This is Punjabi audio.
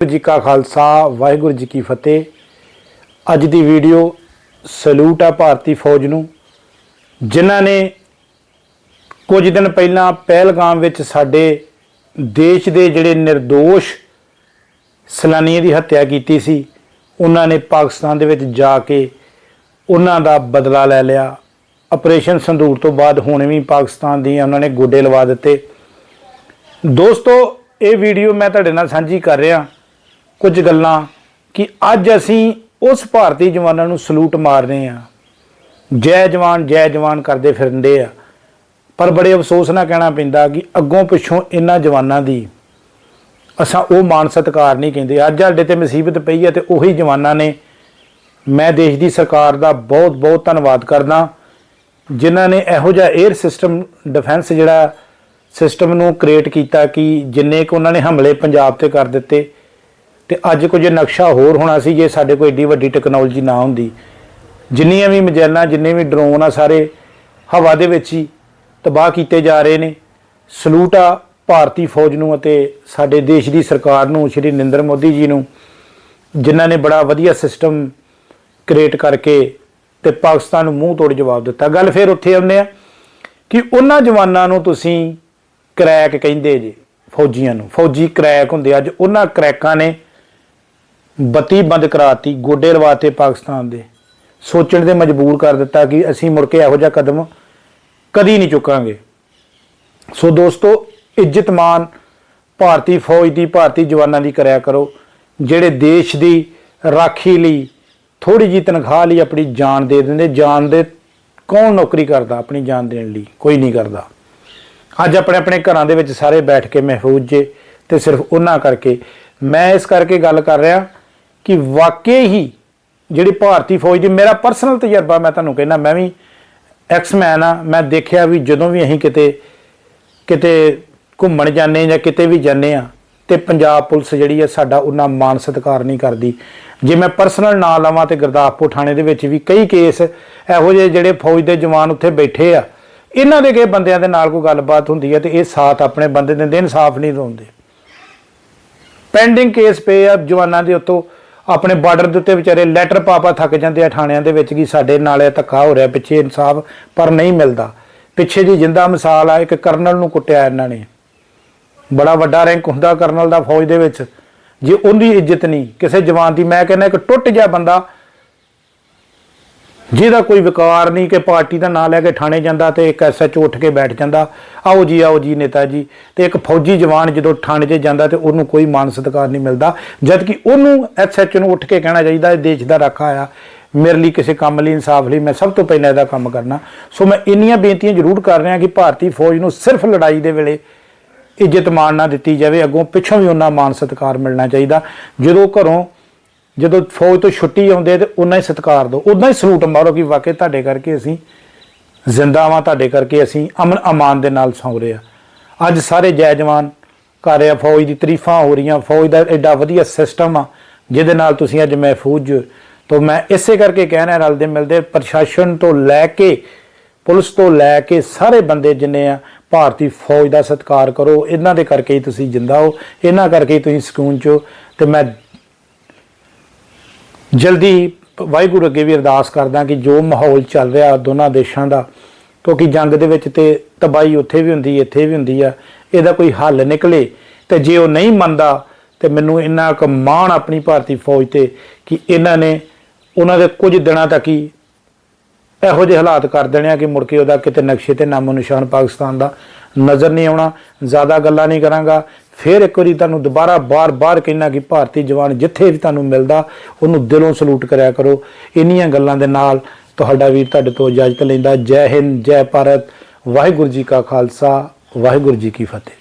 ਵਾਹਿਗੁਰੂ ਜੀ ਕਾ ਖਾਲਸਾ, ਵਾਹਿਗੁਰੂ ਜੀ ਕੀ ਫਤਿਹ। ਅੱਜ ਦੀ ਵੀਡੀਓ ਸਲੂਟ ਆ ਭਾਰਤੀ ਫੌਜ ਨੂੰ, ਜਿਨ੍ਹਾਂ ਨੇ ਕੁਝ ਦਿਨ ਪਹਿਲਾਂ ਪਹਿਲਗਾਮ ਵਿੱਚ ਸਾਡੇ ਦੇਸ਼ ਦੇ ਜਿਹੜੇ નિર્ਦੋਸ਼ ਸੈਲਾਨੀਆਂ ਦੀ ਹੱਤਿਆ ਕੀਤੀ ਸੀ, ਉਹਨਾਂ ਨੇ ਪਾਕਿਸਤਾਨ ਦੇ ਵਿੱਚ ਜਾ ਕੇ ਉਹਨਾਂ ਦਾ ਬਦਲਾ ਲੈ ਲਿਆ। ਆਪਰੇਸ਼ਨ ਸੰਦੂਰ ਤੋਂ ਬਾਅਦ ਹੁਣ ਵੀ ਪਾਕਿਸਤਾਨ ਦੀ ਉਹਨਾਂ ਨੇ ਗੋਡੇ ਲਵਾ ਦਿੱਤੇ। ਦੋਸਤੋ, ਇਹ ਵੀਡੀਓ ਮੈਂ ਤੁਹਾਡੇ ਨਾਲ ਸਾਂਝੀ ਕਰ ਰਿਹਾ। ਕੁਝ ਗੱਲਾਂ ਕਿ ਅੱਜ ਅਸੀਂ ਉਸ ਭਾਰਤੀ ਜਵਾਨਾਂ ਨੂੰ ਸਲੂਟ ਮਾਰ ਰਹੇ ਹਾਂ। ਜੈ ਜਵਾਨ ਜੈ ਜਵਾਨ ਕਰਦੇ ਫਿਰਦੇ ਆ। ਪਰ ਬੜੇ ਅਫਸੋਸ ਨਾਲ ਕਹਿਣਾ ਪੈਂਦਾ ਕਿ ਅੱਗੋਂ ਪਿੱਛੋਂ ਇਹਨਾਂ ਜਵਾਨਾਂ ਦੀ ਅਸਾਂ ਉਹ ਮਾਨ ਸਤਿਕਾਰ ਨਹੀਂ ਕਹਿੰਦੇ। ਅੱਜ ਸਾਡੇ ਤੇ ਮੁਸੀਬਤ ਪਈ ਹੈ ਤੇ ਉਹੀ ਜਵਾਨਾਂ ਨੇ ਮੈਂ ਦੇਸ਼ ਦੀ ਸਰਕਾਰ ਦਾ ਬਹੁਤ ਬਹੁਤ ਧੰਨਵਾਦ ਕਰਦਾ। ਜਿਨ੍ਹਾਂ ਨੇ ਇਹੋ ਜਿਹਾ 에ਅਰ ਸਿਸਟਮ ਡਿਫੈਂਸ ਜਿਹੜਾ ਸਿਸਟਮ ਨੂੰ ਕ੍ਰੀਏਟ ਕੀਤਾ ਕਿ ਜਿੰਨੇ ਕੁ ਉਹਨਾਂ ਨੇ ਹਮਲੇ ਪੰਜਾਬ ਤੇ ਕਰ ਦਿੱਤੇ ਤੇ ਅੱਜ ਕੁਝ ਨਕਸ਼ਾ ਹੋਰ ਹੋਣਾ ਸੀ ਜੇ ਸਾਡੇ ਕੋਲ ਏਡੀ ਵੱਡੀ ਟੈਕਨੋਲੋਜੀ ਨਾ ਹੁੰਦੀ। ਜਿੰਨੀਆਂ ਵੀ ਮਜੈਲਾਂ, ਜਿੰਨੇ ਵੀ ਡਰੋਨ ਆ ਸਾਰੇ ਹਵਾ ਦੇ ਵਿੱਚ ਹੀ ਤਬਾਹ ਕੀਤੇ ਜਾ ਰਹੇ ਨੇ। ਸਲੂਟ ਆ ਭਾਰਤੀ ਫੌਜ ਨੂੰ ਅਤੇ ਸਾਡੇ ਦੇਸ਼ ਦੀ ਸਰਕਾਰ ਨੂੰ, ਸ਼੍ਰੀ ਨਰਿੰਦਰ ਮੋਦੀ ਜੀ ਨੂੰ, ਜਿਨ੍ਹਾਂ ਨੇ ਬੜਾ ਵਧੀਆ ਸਿਸਟਮ ਕ੍ਰੀਏਟ ਕਰਕੇ ਤੇ ਪਾਕਿਸਤਾਨ ਨੂੰ ਮੂੰਹ ਤੋੜ ਜਵਾਬ ਦਿੱਤਾ। ਗੱਲ ਫਿਰ ਉੱਥੇ ਆਉਂਦੇ ਆ ਕਿ ਉਹਨਾਂ ਜਵਾਨਾਂ ਨੂੰ ਤੁਸੀਂ ਕ੍ਰੈਕ ਕਹਿੰਦੇ ਜੇ, ਫੌਜੀਆਂ ਨੂੰ। ਫੌਜੀ ਕ੍ਰੈਕ ਹੁੰਦੇ ਅੱਜ ਉਹਨਾਂ ਕ੍ਰੈਕਾਂ ਨੇ ਬੱਤੀ ਬੰਦ ਕਰਾਤੀ, ਗੋਡੇ ਲਵਾਤੇ ਪਾਕਿਸਤਾਨ ਦੇ। ਸੋਚਣ 'ਤੇ ਮਜਬੂਰ ਕਰ ਦਿੱਤਾ ਕਿ ਅਸੀਂ ਮੁੜ ਕੇ ਇਹੋ ਜਿਹਾ ਕਦਮ ਕਦੀ ਨਹੀਂ ਚੁੱਕਾਂਗੇ। ਸੋ ਦੋਸਤੋ ਇੱਜ਼ਤਮਾਨ ਭਾਰਤੀ ਫੌਜ ਦੀ, ਭਾਰਤੀ ਜਵਾਨਾਂ ਦੀ ਕਰਿਆ ਕਰੋ, ਜਿਹੜੇ ਦੇਸ਼ ਦੀ ਰਾਖੀ ਲਈ ਥੋੜੀ ਜੀ ਤਨਖਾਹ ਲਈ ਆਪਣੀ ਜਾਨ ਦੇ ਦਿੰਦੇ, ਜਾਨ ਦੇ ਕੌਣ ਨੌਕਰੀ ਕਰਦਾ ਆਪਣੀ ਜਾਨ ਦੇਣ ਲਈ? ਕੋਈ ਨਹੀਂ ਕਰਦਾ। ਅੱਜ ਆਪਣੇ ਆਪਣੇ ਘਰਾਂ ਦੇ ਵਿੱਚ ਸਾਰੇ ਬੈਠ ਕੇ ਮਹਿਫੂਜ਼ ਜੇ ਤੇ ਸਿਰਫ ਉਹਨਾਂ ਕਰਕੇ। ਮੈਂ ਇਸ ਕਰਕੇ ਗੱਲ ਕਰ ਰਿਹਾ ਕਿ ਵਾਕਈ ਹੀ ਜਿਹੜੀ ਭਾਰਤੀ ਫੌਜ ਦੀ ਮੇਰਾ ਪਰਸਨਲ ਤਜਰਬਾ, ਮੈਂ ਤੁਹਾਨੂੰ ਕਹਿੰਦਾ, ਮੈਂ ਵੀ ਐਕਸਮੈਨ ਆ ਮੈਂ ਦੇਖਿਆ ਵੀ ਜਦੋਂ ਵੀ ਅਸੀਂ ਕਿਤੇ ਕਿਤੇ ਘੁੰਮਣ ਜਾਂਦੇ ਜਾਂ ਕਿਤੇ ਵੀ ਜਾਂਦੇ ਆ ਤੇ ਪੰਜਾਬ ਪੁਲਿਸ ਜਿਹੜੀ ਆ ਸਾਡਾ ਉਹਨਾਂ ਮਾਨ ਸਤਿਕਾਰ ਨਹੀਂ ਕਰਦੀ। ਜੇ ਮੈਂ ਪਰਸਨਲ ਨਾਂ ਲਵਾਂ ਤੇ ਗੁਰਦਾਸਪੁਰ ਥਾਣੇ ਦੇ ਵਿੱਚ ਵੀ ਕਈ ਕੇਸ ਇਹੋ ਜਿਹੇ ਜਿਹੜੇ ਫੌਜ ਦੇ ਜਵਾਨ ਉੱਥੇ ਬੈਠੇ ਆ, ਇਹਨਾਂ ਦੇ ਕੇ ਬੰਦਿਆਂ ਦੇ ਨਾਲ ਕੋਈ ਗੱਲਬਾਤ ਹੁੰਦੀ ਹੈ ਤੇ ਇਹ ਸਾਥ ਆਪਣੇ ਬੰਦੇ ਦਿੰਦੇ, ਇਨਸਾਫ ਨਹੀਂ ਦਿੰਦੇ। ਪੈਂਡਿੰਗ ਕੇਸ ਪਏ ਆ ਜਵਾਨਾਂ ਦੇ ਉੱਤੋਂ ਆਪਣੇ ਬਾਰਡਰ ਦੇ ਉੱਤੇ ਵਿਚਾਰੇ ਲੈਟਰ ਪਾਪਾ ਥੱਕ ਜਾਂਦੇ ਆ ਥਾਣਿਆਂ ਦੇ ਵਿੱਚ ਕਿ ਸਾਡੇ ਨਾਲ ਇਹ ਧੱਕਾ ਹੋ ਰਿਹਾ, ਪਿੱਛੇ ਇਨਸਾਫ ਪਰ ਨਹੀਂ ਮਿਲਦਾ। ਪਿੱਛੇ ਦੀ ਜਿੰਦਾ ਮਿਸਾਲ ਆ, ਇੱਕ ਕਰਨਲ ਨੂੰ ਕੁੱਟਿਆ ਇਹਨਾਂ ਨੇ। ਬੜਾ ਵੱਡਾ ਰੈਂਕ ਹੁੰਦਾ ਕਰਨਲ ਦਾ ਫੌਜ ਦੇ ਵਿੱਚ। ਜੇ ਉਹਦੀ ਇੱਜ਼ਤ ਨਹੀਂ, ਕਿਸੇ ਜਵਾਨ ਦੀ, ਮੈਂ ਕਹਿੰਦਾ ਇੱਕ ਟੁੱਟ ਗਿਆ ਬੰਦਾ ਜਿਹਦਾ ਕੋਈ ਵਿਕਾਰ ਨਹੀਂ ਕਿ ਪਾਰਟੀ ਦਾ ਨਾਂ ਲੈ ਕੇ ਥਾਣੇ ਜਾਂਦਾ ਤੇ ਇੱਕ ਐਸਐਚਓ ਉੱਠ ਕੇ ਬੈਠ ਜਾਂਦਾ। ਆਓ ਜੀ ਆਓ ਜੀ ਨੇਤਾ ਜੀ। ਤੇ ਇੱਕ ਫੌਜੀ ਜਵਾਨ ਜਦੋਂ ਥਾਣੇ 'ਚ ਜਾਂਦਾ ਤੇ ਉਹਨੂੰ ਕੋਈ ਮਾਨ ਸਤਿਕਾਰ ਨਹੀਂ ਮਿਲਦਾ। ਜਦ ਕਿ ਉਹਨੂੰ ਐਸਐਚਓ ਨੂੰ ਉੱਠ ਕੇ ਕਹਿਣਾ ਚਾਹੀਦਾ, ਇਹ ਦੇਸ਼ ਦਾ ਰਾਖਾ ਆ। ਮੇਰੇ ਲਈ ਕਿਸੇ ਕੰਮ ਲਈ, ਇਨਸਾਫ ਲਈ ਮੈਂ ਸਭ ਤੋਂ ਪਹਿਲਾਂ ਇਹਦਾ ਕੰਮ ਕਰਨਾ। ਸੋ ਮੈਂ ਇੰਨੀਆਂ ਬੇਨਤੀਆਂ ਜ਼ਰੂਰ ਕਰ ਰਿਹਾ ਕਿ ਭਾਰਤੀ ਫੌਜ ਨੂੰ ਸਿਰਫ ਲੜਾਈ ਦੇ ਵੇਲੇ ਇੱਜ਼ਤ ਮਾਣ ਨਾ ਦਿੱਤੀ ਜਾਵੇ। ਅੱਗੋਂ ਪਿੱਛੋਂ ਵੀ ਉਹਨਾਂ ਮਾਨ ਸਤਿਕਾਰ ਮਿਲਣਾ ਚਾਹੀਦਾ। ਜਦੋਂ ਘਰੋਂ ਜਦੋਂ ਫੌਜ ਤੋਂ ਛੁੱਟੀ ਆਉਂਦੇ ਤੇ ਉਹਨਾਂ ਹੀ ਸਤਿਕਾਰ ਦਿਓ। ਉਦਾਂ ਹੀ ਸਲੂਟ ਮਾਰੋ ਕਿ ਵਾਕਈ ਤੁਹਾਡੇ ਕਰਕੇ ਅਸੀਂ ਜ਼ਿੰਦਾ ਵਾਂ, ਤੁਹਾਡੇ ਕਰਕੇ ਅਸੀਂ ਅਮਨ ਅਮਾਨ ਦੇ ਨਾਲ ਸੌਂ ਰਹੇ ਆ। ਅੱਜ ਸਾਰੇ ਜੈ ਜਵਾਨ ਕਰ ਰਿਹਾ ਫੌਜ ਦੀ ਤਾਰੀਫਾਂ ਹੋ ਰਹੀਆਂ, ਫੌਜ ਦਾ ਐਡਾ ਵਧੀਆ ਸਿਸਟਮ ਆ, ਜਿਹਦੇ ਨਾਲ ਤੁਸੀਂ ਅੱਜ ਮਹਿਫੂਜ਼ ਹੋ ਤੋਂ ਮੈਂ ਇਸੇ ਕਰਕੇ ਕਹਿਣਾ ਰਲਦੇ ਮਿਲਦੇ ਪ੍ਰਸ਼ਾਸਨ ਤੋਂ ਲੈ ਕੇ, ਪੁਲਿਸ ਤੋਂ ਲੈ ਕੇ ਸਾਰੇ ਬੰਦੇ ਜਿੰਨੇ ਆ, ਭਾਰਤੀ ਫੌਜ ਦਾ ਸਤਿਕਾਰ ਕਰੋ। ਇਹਨਾਂ ਦੇ ਕਰਕੇ ਹੀ ਤੁਸੀਂ ਜਿੰਦਾ ਹੋ, ਇਹਨਾਂ ਕਰਕੇ ਹੀ ਤੁਸੀਂ ਸਕੂਨ ਚ ਹੋ ਤੇ ਮੈਂ ਜਲਦੀ ਵਾਹਿਗੁਰੂ ਅੱਗੇ ਵੀ ਅਰਦਾਸ ਕਰਦਾ ਕਿ ਜੋ ਮਾਹੌਲ ਚੱਲ ਰਿਹਾ ਦੋਨਾਂ ਦੇਸ਼ਾਂ ਦਾ, ਕਿਉਂਕਿ ਜੰਗ ਦੇ ਵਿੱਚ ਤੇ ਤਬਾਈ ਉੱਥੇ ਵੀ ਹੁੰਦੀ, ਇੱਥੇ ਵੀ ਹੁੰਦੀ ਆ, ਇਹਦਾ ਕੋਈ ਹੱਲ ਨਿਕਲੇ ਤੇ ਜੇ ਉਹ ਨਹੀਂ ਮੰਨਦਾ, ਤੇ ਮੈਨੂੰ ਇੰਨਾ ਕੁ ਮਾਣ ਆਪਣੀ ਭਾਰਤੀ ਫੌਜ ਤੇ ਕਿ ਇਹਨਾਂ ਨੇ ਉਹਨਾਂ ਦੇ ਕੁਝ ਦਿਨਾਂ ਤੱਕ ਹੀ ਇਹੋ ਜਿਹੇ ਹਾਲਾਤ ਕਰ ਦੇਣੇ ਆ ਕਿ ਮੁੜ ਕੇ ਉਹਦਾ ਕਿਤੇ ਨਕਸ਼ੇ ਤੇ ਨਾਮੋ ਨਿਸ਼ਾਨ ਪਾਕਿਸਤਾਨ ਦਾ ਨਜ਼ਰ ਨਹੀਂ ਆਉਣਾ, ਜ਼ਿਆਦਾ ਗੱਲਾਂ ਨਹੀਂ ਕਰਾਂਗਾ। ਫਿਰ ਇੱਕ ਵਾਰੀ ਤੁਹਾਨੂੰ ਦੁਬਾਰਾ ਬਾਰ-ਬਾਰ ਕਹਿਣਾ ਕਿ ਭਾਰਤੀ ਜਵਾਨ ਜਿੱਥੇ ਵੀ ਤੁਹਾਨੂੰ ਮਿਲਦਾ, ਉਹਨੂੰ ਦਿਲੋਂ ਸਲੂਟ ਕਰਿਆ ਕਰੋ। ਇੰਨੀਆਂ ਗੱਲਾਂ ਦੇ ਨਾਲ ਤੁਹਾਡਾ ਵੀਰ ਤੁਹਾਡੇ ਤੋਂ ਇਜਾਜ਼ਤ ਲੈਂਦਾ। ਜੈ ਹਿੰਦ, ਜੈ ਭਾਰਤ। ਵਾਹਿਗੁਰੂ ਜੀ ਕਾ ਖਾਲਸਾ, ਵਾਹਿਗੁਰੂ ਜੀ ਕੀ ਫਤਿਹ।